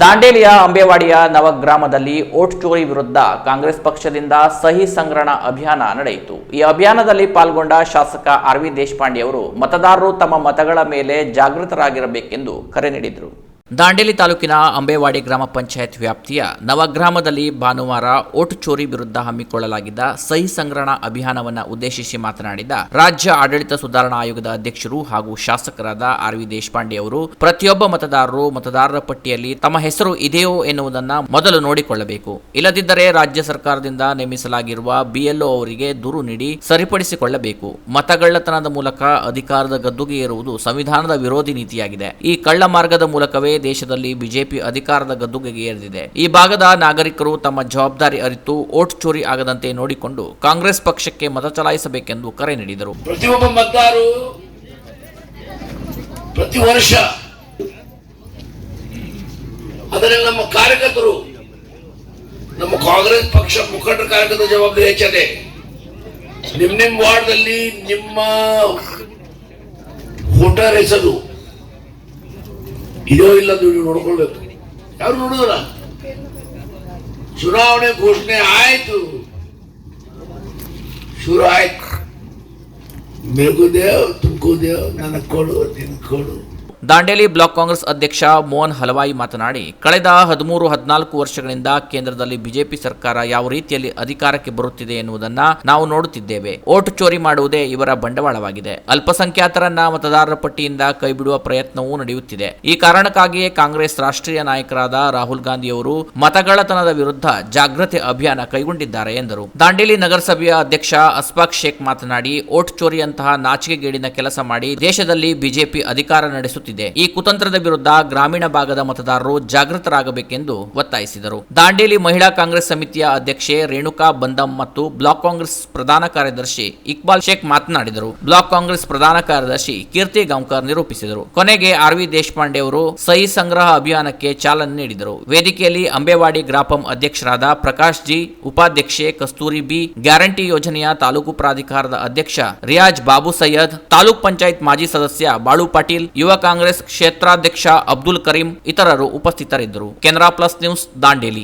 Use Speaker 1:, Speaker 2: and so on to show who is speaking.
Speaker 1: ದಾಂಡೇಲಿಯ ಅಂಬೇವಾಡಿಯ ನವಗ್ರಾಮದಲ್ಲಿ vote ಚೋರಿ ವಿರುದ್ಧ ಕಾಂಗ್ರೆಸ್ ಪಕ್ಷದಿಂದ ಸಹಿ ಸಂಗ್ರಹಣ ಅಭಿಯಾನ ನಡೆಯಿತು. ಈ ಅಭಿಯಾನದಲ್ಲಿ ಪಾಲ್ಗೊಂಡ ಶಾಸಕ ಆರ್ ವಿ ದೇಶಪಾಂಡೆ ಅವರು ಮತದಾರರು ತಮ್ಮ ಮತಗಳ ಮೇಲೆ ಜಾಗೃತರಾಗಿರಬೇಕೆಂದು ಕರೆ ನೀಡಿದರು. ದಾಂಡೇಲಿ ತಾಲೂಕಿನ ಅಂಬೇವಾಡಿ ಗ್ರಾಮ ಪಂಚಾಯತ್ ವ್ಯಾಪ್ತಿಯ ನವಗ್ರಾಮದಲ್ಲಿ ಭಾನುವಾರ ಓಟು ಚೋರಿ ವಿರುದ್ಧ ಹಮ್ಮಿಕೊಳ್ಳಲಾಗಿದ್ದ ಸಹಿ ಸಂಗ್ರಹಣಾ ಅಭಿಯಾನವನ್ನು ಉದ್ದೇಶಿಸಿ ಮಾತನಾಡಿದ ರಾಜ್ಯ ಆಡಳಿತ ಸುಧಾರಣಾ ಆಯೋಗದ ಅಧ್ಯಕ್ಷರು ಹಾಗೂ ಶಾಸಕರಾದ ಆರ್ ವಿ ದೇಶಪಾಂಡೆ ಅವರು, ಪ್ರತಿಯೊಬ್ಬ ಮತದಾರರು ಮತದಾರರ ಪಟ್ಟಿಯಲ್ಲಿ ತಮ್ಮ ಹೆಸರು ಇದೆಯೋ ಎನ್ನುವುದನ್ನು ಮೊದಲು ನೋಡಿಕೊಳ್ಳಬೇಕು. ಇಲ್ಲದಿದ್ದರೆ ರಾಜ್ಯ ಸರ್ಕಾರದಿಂದ ನೇಮಿಸಲಾಗಿರುವ ಬಿಎಲ್ಒ ಅವರಿಗೆ ದೂರು ನೀಡಿ ಸರಿಪಡಿಸಿಕೊಳ್ಳಬೇಕು. ಮತಗಳ್ಳತನದ ಮೂಲಕ ಅಧಿಕಾರದ ಗದ್ದುಗೆ ಏರುವುದು ಸಂವಿಧಾನದ ವಿರೋಧಿ ನೀತಿಯಾಗಿದೆ. ಈ ಕಳ್ಳ ಮಾರ್ಗದ ಮೂಲಕವೇ ದೇಶದಲ್ಲಿ ಬಿಜೆಪಿ ಅಧಿಕಾರದ ಗದ್ದುಗೆಗೆ ಏರಿದೆ ಈ ಭಾಗದ ನಾಗರಿಕರು ತಮ್ಮ ಜವಾಬ್ದಾರಿ ಅರಿತು ಓಟ್ ಚೋರಿ ಆಗದಂತೆ ನೋಡಿಕೊಂಡು ಕಾಂಗ್ರೆಸ್ ಪಕ್ಷಕ್ಕೆ ಮತ ಚಲಾಯಿಸಬೇಕೆಂದು ಕರೆ ನೀಡಿದರು.
Speaker 2: ಪ್ರತಿಯೊಬ್ಬ ಮತದಾರರು ಪ್ರತಿ ವರ್ಷ ಅದರಲ್ಲಿ ನಮ್ಮ ಕಾರ್ಯಕರ್ತರು, ನಮ್ಮ ಕಾಂಗ್ರೆಸ್ ಪಕ್ಷ ಮುಖಂಡರ ಕಾರ್ಯಕರ್ತ ಜವಾಬ್ದಾರಿ ಹೆಚ್ಚದೆ. ನಿಮ್ ನಿಮ್ ವಾರ್ಡ್ದಲ್ಲಿ ನಿಮ್ಮ ವೋಟರ್ ಇದೋ ಇಲ್ಲ ಅಂತ ನೀವು ನೋಡ್ಕೊಳ್ಬೇಕು ಯಾರು ನೋಡಿದ್ರ ಚುನಾವಣೆ ಘೋಷಣೆ ಆಯ್ತು ಶುರು ಆಯ್ತು ಮೇಗೂ ದೇವ್ ತುಮಕೂ ದೇವ್ ನನಗೆ ಕೊಡು ನಿನ್ ಕೊಡು
Speaker 1: ದಾಂಡೇಲಿ ಬ್ಲಾಕ್ ಕಾಂಗ್ರೆಸ್ ಅಧ್ಯಕ್ಷ ಮೋಹನ್ ಹಲವಾಯಿ ಮಾತನಾಡಿ, ಕಳೆದ ಹದಿಮೂರು, ಹದಿನಾಲ್ಕು ವರ್ಷಗಳಿಂದ ಕೇಂದ್ರದಲ್ಲಿ ಬಿಜೆಪಿ ಸರ್ಕಾರ ಯಾವ ರೀತಿಯಲ್ಲಿ ಅಧಿಕಾರಕ್ಕೆ ಬರುತ್ತಿದೆ ಎನ್ನುವುದನ್ನ ನಾವು ನೋಡುತ್ತಿದ್ದೇವೆ. ಓಟು ಚೋರಿ ಮಾಡುವುದೇ ಇವರ ಬಂಡವಾಳವಾಗಿದೆ. ಅಲ್ಪಸಂಖ್ಯಾತರನ್ನ ಮತದಾರರ ಪಟ್ಟಿಯಿಂದ ಕೈಬಿಡುವ ಪ್ರಯತ್ನವೂ ನಡೆಯುತ್ತಿದೆ. ಈ ಕಾರಣಕ್ಕಾಗಿಯೇ ಕಾಂಗ್ರೆಸ್ ರಾಷ್ಟ್ರೀಯ ನಾಯಕರಾದ ರಾಹುಲ್ ಗಾಂಧಿ ಅವರು ಮತಗಳತನದ ವಿರುದ್ಧ ಜಾಗೃತಿ ಅಭಿಯಾನ ಕೈಗೊಂಡಿದ್ದಾರೆ ಎಂದರು. ದಾಂಡೇಲಿ ನಗರಸಭೆಯ ಅಧ್ಯಕ್ಷ ಅಸ್ಫಾಕ್ ಶೇಖ್ ಮಾತನಾಡಿ, ಓಟ್ ಚೋರಿಯಂತಹ ನಾಚಿಕೆಗೇಡಿನ ಕೆಲಸ ಮಾಡಿ ದೇಶದಲ್ಲಿ ಬಿಜೆಪಿ ಅಧಿಕಾರ ನಡೆಸುತ್ತಿದೆ. ಈ ಕುತಂತ್ರದ ವಿರುದ್ಧ ಗ್ರಾಮೀಣ ಭಾಗದ ಮತದಾರರು ಜಾಗೃತರಾಗಬೇಕೆಂದು ಒತ್ತಾಯಿಸಿದರು. ದಾಂಡೇಲಿ ಮಹಿಳಾ ಕಾಂಗ್ರೆಸ್ ಸಮಿತಿಯ ಅಧ್ಯಕ್ಷೆ ರೇಣುಕಾ ಬಂದಂ ಮತ್ತು ಬ್ಲಾಕ್ ಕಾಂಗ್ರೆಸ್ ಪ್ರಧಾನ ಕಾರ್ಯದರ್ಶಿ ಇಕ್ಬಾಲ್ ಶೇಖ್ ಮಾತನಾಡಿದರು. ಬ್ಲಾಕ್ ಕಾಂಗ್ರೆಸ್ ಪ್ರಧಾನ ಕಾರ್ಯದರ್ಶಿ ಕೀರ್ತಿ ಗಾಂವ್ಕರ್ ನಿರೂಪಿಸಿದರು. ಕೊನೆಗೆ ಆರ್ ವಿ ದೇಶಪಾಂಡೆ ಅವರು ಸಹಿ ಸಂಗ್ರಹ ಅಭಿಯಾನಕ್ಕೆ ಚಾಲನೆ ನೀಡಿದರು. ವೇದಿಕೆಯಲ್ಲಿ ಅಂಬೇವಾಡಿ ಗ್ರಾಪಂ ಅಧ್ಯಕ್ಷರಾದ ಪ್ರಕಾಶ್ ಜಿ, ಉಪಾಧ್ಯಕ್ಷೆ ಕಸ್ತೂರಿ ಬಿ, ಗ್ಯಾರಂಟಿ ಯೋಜನೆಯ ತಾಲೂಕು ಪ್ರಾಧಿಕಾರದ ಅಧ್ಯಕ್ಷ ರಿಯಾಜ್ ಬಾಬು ಸೈಯದ್, ತಾಲೂಕ್ ಪಂಚಾಯತ್ ಮಾಜಿ ಸದಸ್ಯ ಬಾಳು ಪಾಟೀಲ್, ಯುವ ಕಾಂಗ್ರೆಸ್ ಕ್ಷೇತ್ರಾಧ್ಯಕ್ಷ ಅಬ್ದುಲ್ ಕರೀಂ ಇತರರು ಉಪಸ್ಥಿತರಿದ್ದರು. Canara plus news Dandeli.